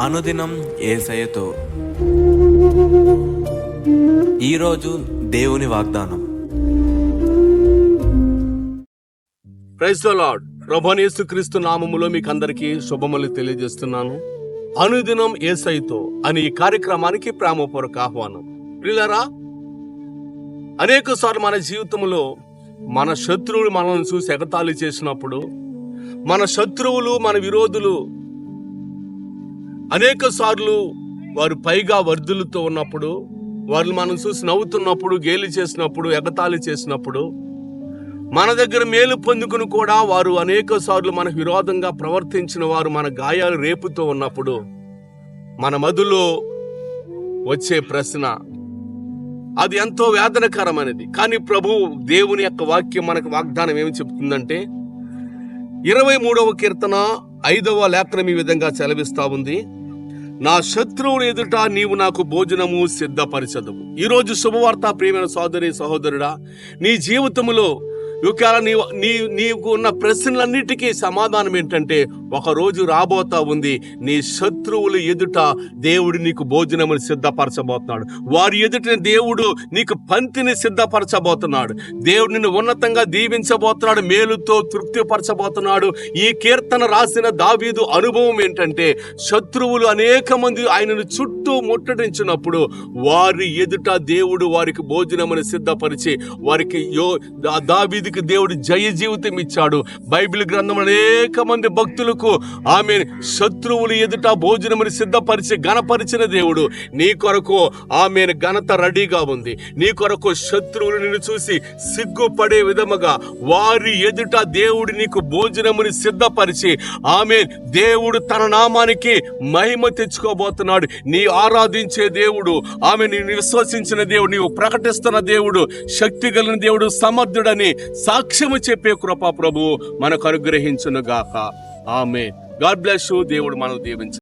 అనుదినం ఏసయతో ఈరోజు దేవుని వాగ్దానం. ప్రైజ్ లార్డ్ ప్రభనేసు క్రీస్తు నామములో మీకు అందరికీ శుభములు తెలియజేస్తున్నాను. అనుదినం ఏసైతో అని ఈ కార్యక్రమానికి ప్రేమపూర్వక ఆహ్వానం. ప్రియులారా అనేక సార్లు మన జీవితంలో మన శత్రువులు మనల్ని చూసి ఎగతాళి చేసినప్పుడు మన శత్రువులు మన విరోధులు. అనేక సార్లు వారు పైగా వర్ధులతో ఉన్నప్పుడు వారు మనం చూసి నవ్వుతున్నప్పుడు గేలి చేసినప్పుడు ఎగతాళి చేసినప్పుడు మన దగ్గర మేలు పొందుకుని కూడా వారు అనేక సార్లు మనకు విరోధంగా ప్రవర్తించిన వారు మన గాయాలు రేపుతూ ఉన్నప్పుడు మన మధులో వచ్చే ప్రశ్న అది ఎంతో వేదనకరమైనది. కానీ ప్రభు దేవుని యొక్క వాక్యం మనకు వాగ్దానం ఏమి చెప్తుందంటే ఇరవై మూడవ కీర్తన ఐదవ లేఖనం ఈ విధంగా సెలవిస్తా ఉంది. నా శత్రువుని ఎదుట నీవు నాకు భోజనము సిద్ధపరచదవు ఈరోజు శుభవార్త ప్రియమైన సోదరి సహోదరుడా నీ జీవితంలో ఒకవేళ నీ నీ నీకు ఉన్న ప్రశ్నలన్నిటికీ సమాధానం ఏంటంటే ఒక రోజు రాబోతా ఉంది. నీ శత్రువుల ఎదుట దేవుడు నీకు భోజనమును సిద్ధపరచబోతున్నాడు. వారి ఎదుట దేవుడు నీకు పంతిని సిద్ధపరచబోతున్నాడు. దేవుడు నిన్ను ఉన్నతంగా దీవించబోతున్నాడు మేలుతో తృప్తిపరచబోతున్నాడు. ఈ కీర్తన రాసిన దావీదు అనుభవం ఏంటంటే శత్రువులు అనేక మంది ఆయనను చుట్టూ ముట్టడించినప్పుడు వారి ఎదుట దేవుడు వారికి భోజనమును సిద్ధపరిచి వారికి యో దావీదికి దేవుడు జయ జీవితం ఇచ్చాడు. బైబిల్ గ్రంథం అనేక మంది కొరకు ఆమె శత్రువులు ఎదుట భోజనమును సిద్ధపరిచి గణపరిచిన దేవుడు. నీ కొరకు ఆమె ఘనత రెడీగా ఉంది. నీ కొరకు శత్రువులు నిన్ను చూసి సిగ్గుపడే విధముగా వారి ఎదుట దేవుడు నీకు భోజనముని సిద్ధపరిచి ఆమె దేవుడు తన నామానికి మహిమ తెచ్చుకోబోతున్నాడు. నీ ఆరాధించే దేవుడు ఆమె నిన్ను విశ్వసించిన దేవుడు నీవు ప్రకటిస్తున్న దేవుడు శక్తి కలిగిన దేవుడు సమర్థుడని సాక్ష్యము చెప్పే కృపా ప్రభు మనకు అనుగ్రహించునుగాక. ఆమె గాడ్ బ్లెస్ దేవుడు మనం దీవించు